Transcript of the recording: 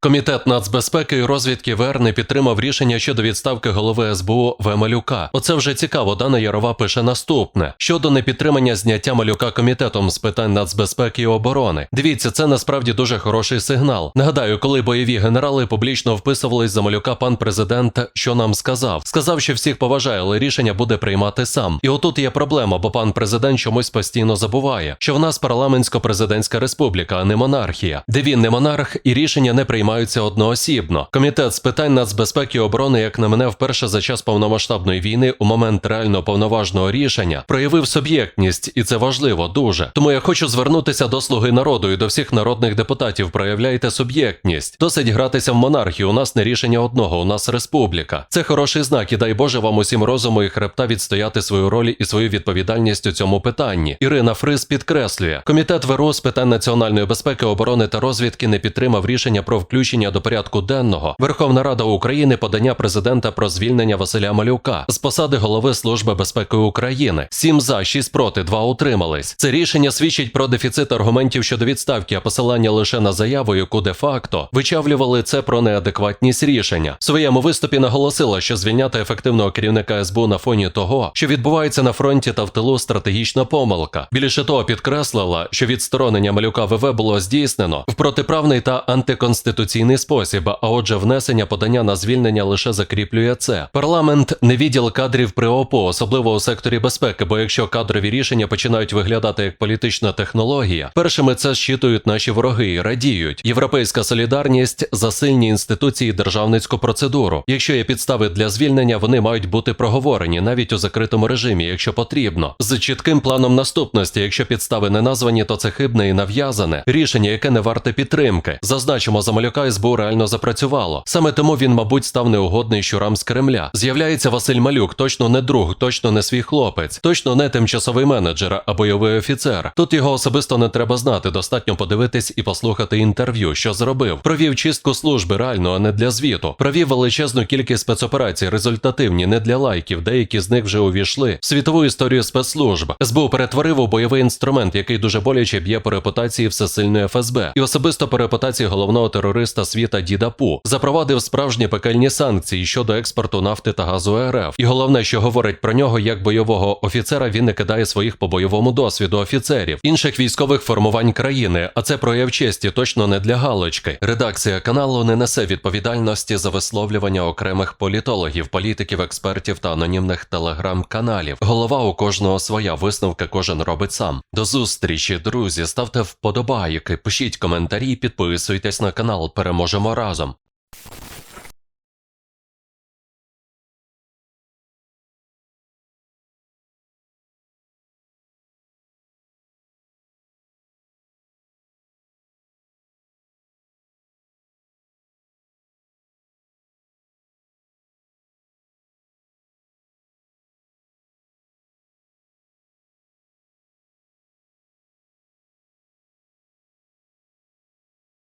Комітет нацбезпеки і розвідки ВР не підтримав рішення щодо відставки голови СБУ В. Малюка. Оце вже цікаво. Дана Ярова пише наступне щодо непідтримання зняття малюка комітетом з питань нацбезпеки і оборони. Дивіться, це насправді дуже хороший сигнал. Нагадаю, коли бойові генерали публічно вписувались за малюка, пан президент що нам сказав? Сказав, що всіх поважає, але рішення буде приймати сам. І отут є проблема, бо пан президент чомусь постійно забуває, що в нас парламентсько-президентська республіка, а не монархія, де він не монарх і рішення не приймаються одноосібно. Комітет з питань нацбезпеки і оборони, як на мене, вперше за час повномасштабної війни у момент реально повноважного рішення проявив суб'єктність, і це важливо дуже. Тому я хочу звернутися до слуги народу і до всіх народних депутатів. Проявляйте суб'єктність. Досить гратися в монархію. У нас не рішення одного, у нас республіка. Це хороший знак, і дай Боже вам усім розуму і хребта відстояти свою роль і свою відповідальність у цьому питанні. Ірина Фриз підкреслює, комітет ВРУ з питань національної безпеки, оборони та розвідки не підтримав рішення про включення до порядку денного Верховна Рада України подання президента про звільнення Василя Малюка з посади голови Служби безпеки України. 7 за, 6 проти, 2 утримались. Це рішення свідчить про дефіцит аргументів щодо відставки, а посилання лише на заяву, яку де-факто вичавлювали це про неадекватність рішення. В своєму виступі наголосила, що звільняти ефективного керівника СБУ на фоні того, що відбувається на фронті та в тилу стратегічна помилка. Більше того, підкреслила, що відсторонення малюка ВВ було здійснено в протиправний та антиконституційний спосіб. А отже, внесення подання на звільнення лише закріплює це. Парламент не відділ кадрів при ОПО, особливо у секторі безпеки. Бо якщо кадрові рішення починають виглядати як політична технологія, першими це щитують наші вороги і радіють. Європейська солідарність за сильні інституції державницьку процедуру. Якщо є підстави для звільнення, вони мають бути проговорені навіть у закритому режимі, якщо потрібно, з чітким планом наступності. Якщо підстави не названі, то це хибне і нав'язане рішення, яке не варте підтримки. Зазначимо, за малюка СБУ реально запрацювало. Саме тому він, мабуть, став неугодний щурам з Кремля. З'являється Василь Малюк, точно не друг, точно не свій хлопець, точно не тимчасовий менеджер, а бойовий офіцер. Тут його особисто не треба знати. Достатньо подивитись і послухати інтерв'ю, що зробив. Провів чистку служби реально, а не для звіту. Провів величезну кількість спецоперацій, результативні, не для лайків. Деякі з них вже увійшли в світову історію спецслужб. СБУ перетворив у бойовий інструмент, який дуже боляче б'є по репутації всесильної ФСБ, і особисто по репутації головного терориста світа Діда Пу. Запровадив справжні пекельні санкції щодо експорту нафти та газу РФ. І головне, що говорить про нього як бойового офіцера, він не кидає своїх по бойовому досвіду офіцерів інших військових формувань країни. А це прояв честі, точно не для галочки. Редакція каналу не несе відповідальності за висловлювання окремих політологів, політиків, експертів та анонімних телеграм-каналів. Голова у кожного своя висновки кожен робить сам. До зустрічі, друзі. Ставте вподобайки, пишіть коментарі, підписуйтесь на канал. Переможемо разом.